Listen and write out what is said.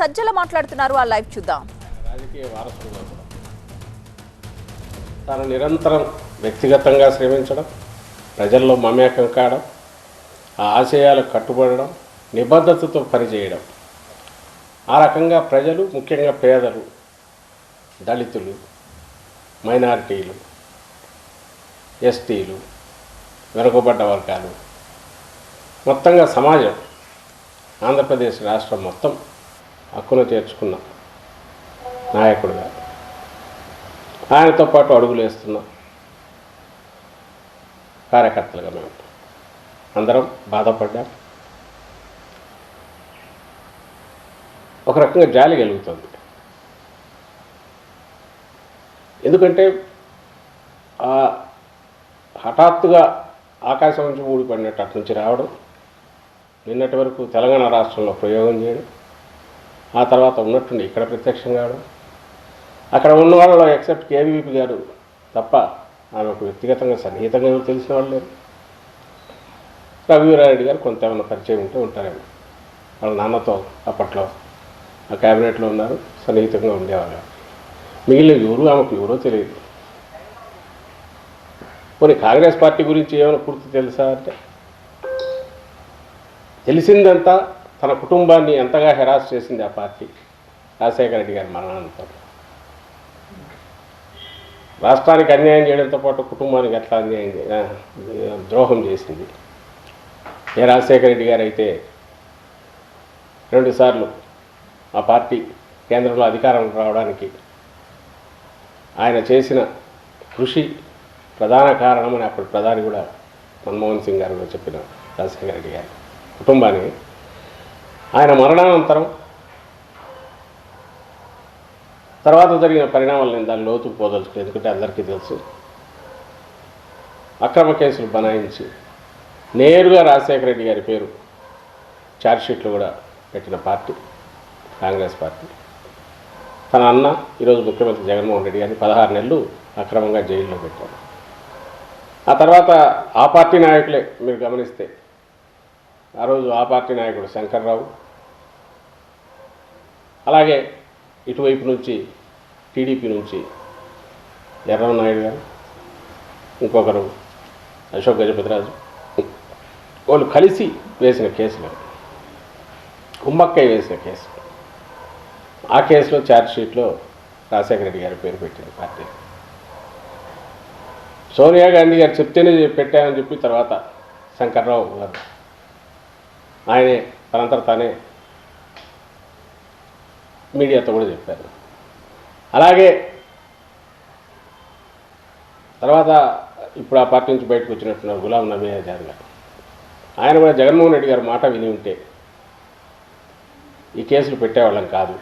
సజ్జల మాట్లాడుతున్నారు. ఆ లైవ్ చూద్దాం. రాజకీయ వారసుడుగా కూడా. తాను నిరంతరం వ్యక్తిగతంగా శ్రమించడం ప్రజల్లో మమేకం కావడం ఆ ఆశయాలకు కట్టుబడడం నిబద్ధతతో పనిచేయడం. ఆ రకంగా ప్రజలు ముఖ్యంగా పేదలు దళితులు మైనారిటీలు ఎస్టీలు వెనుకబడ్డ వర్గాలు మొత్తంగా సమాజం ఆంధ్రప్రదేశ్ రాష్ట్రం మొత్తం హక్కును చేర్చుకున్న నాయకుడుగా ఆయనతో పాటు అడుగులు వేస్తున్నాం. కార్యకర్తలుగా మేము. అందరం బాధపడ్డాం. ఒక రకంగా జాలి కలుగుతుంది ఎందుకంటే ఆ హఠాత్తుగా ఆకాశం నుంచి ఊడిపడినట్టు అటు నుంచి రావడం నిన్నటి వరకు తెలంగాణ రాష్ట్రంలో ప్రయోగం చేయడం ఆ తర్వాత ఉన్నట్టుండి ఇక్కడ ప్రత్యక్షం కావడం అక్కడ ఉన్న వాళ్ళలో ఎక్సెప్ట్ కేవీపీ గారు తప్ప ఆమెకు వ్యక్తిగతంగా సన్నిహితంగా తెలిసిన వాళ్ళు లేరు. రఘువీరారెడ్డి గారు కొంత ఏమైనా పరిచయం ఉంటే ఉంటారేమో. వాళ్ళ నాన్నతో అప్పట్లో ఆ క్యాబినెట్లో ఉన్నారు సన్నిహితంగా ఉండేవాళ్ళు. మిగిలిన ఎవరు ఆమెకు ఎవరో తెలియదు. కొన్ని కాంగ్రెస్ పార్టీ గురించి ఏమైనా పూర్తి తెలుసా అంటే? తెలిసిందంతా తన కుటుంబాన్ని ఎంతగా హెరాస్ చేసింది ఆ పార్టీ. రాజశేఖర రెడ్డి గారి మరణంతో రాష్ట్రానికి అన్యాయం చేయడంతో పాటు కుటుంబానికి ఎట్లా అన్యాయం ద్రోహం చేసింది. ఏ రాజశేఖర రెడ్డి గారు అయితే రెండుసార్లు ఆ పార్టీ కేంద్రంలో అధికారం రావడానికి ఆయన చేసిన కృషి ప్రధాన కారణమని అప్పుడు ప్రధాని కూడా మన్మోహన్ సింగ్ గారు చెప్పిన రాజశేఖర రెడ్డి గారు. కుటుంబానికి ఆయన మరణానంతరం తర్వాత జరిగిన పరిణామాలు నేను దాని లోతుకు పోదలుచుకోలేదు ఎందుకంటే అందరికీ తెలుసు. అక్రమ కేసులు బనాయించి నేరుగా రాజశేఖర రెడ్డి గారి పేరు ఛార్జ్షీట్లు కూడా పెట్టిన పార్టీ కాంగ్రెస్ పార్టీ. తన అన్న ఈరోజు ముఖ్యమంత్రి జగన్మోహన్ రెడ్డి గారిని పదహారు నెలలు అక్రమంగా జైల్లో పెట్టారు. ఆ తర్వాత ఆ పార్టీ నాయకులే మీరు గమనిస్తే ఆ రోజు ఆ పార్టీ నాయకుడు శంకర్రావు. అలాగే ఇటువైపు నుంచి టీడీపీ నుంచి ఎర్రవ నాయుడు గారు ఇంకొకరు అశోక్ గజపతిరాజు వాళ్ళు కలిసి వేసిన కేసులు కుమ్మక్కై వేసిన కేసు. ఆ కేసులో ఛార్జ్షీట్లో రాజశేఖర రెడ్డి గారి పేరు పెట్టింది పార్టీ. సోనియా గాంధీ గారు చెప్తేనే పెట్టానని చెప్పి తర్వాత శంకర్రావు గారు ఆయనే తనంతట తానే మీడియాతో కూడా చెప్పారు. అలాగే తర్వాత ఇప్పుడు ఆ పార్టీ నుంచి బయటకు వచ్చినట్టున్నారు గులాం నబీ ఆజాద్ గారు. ఆయన కూడా జగన్మోహన్ రెడ్డి గారు మాట విని ఉంటే ఈ కేసులు పెట్టేవాళ్ళం కాదు.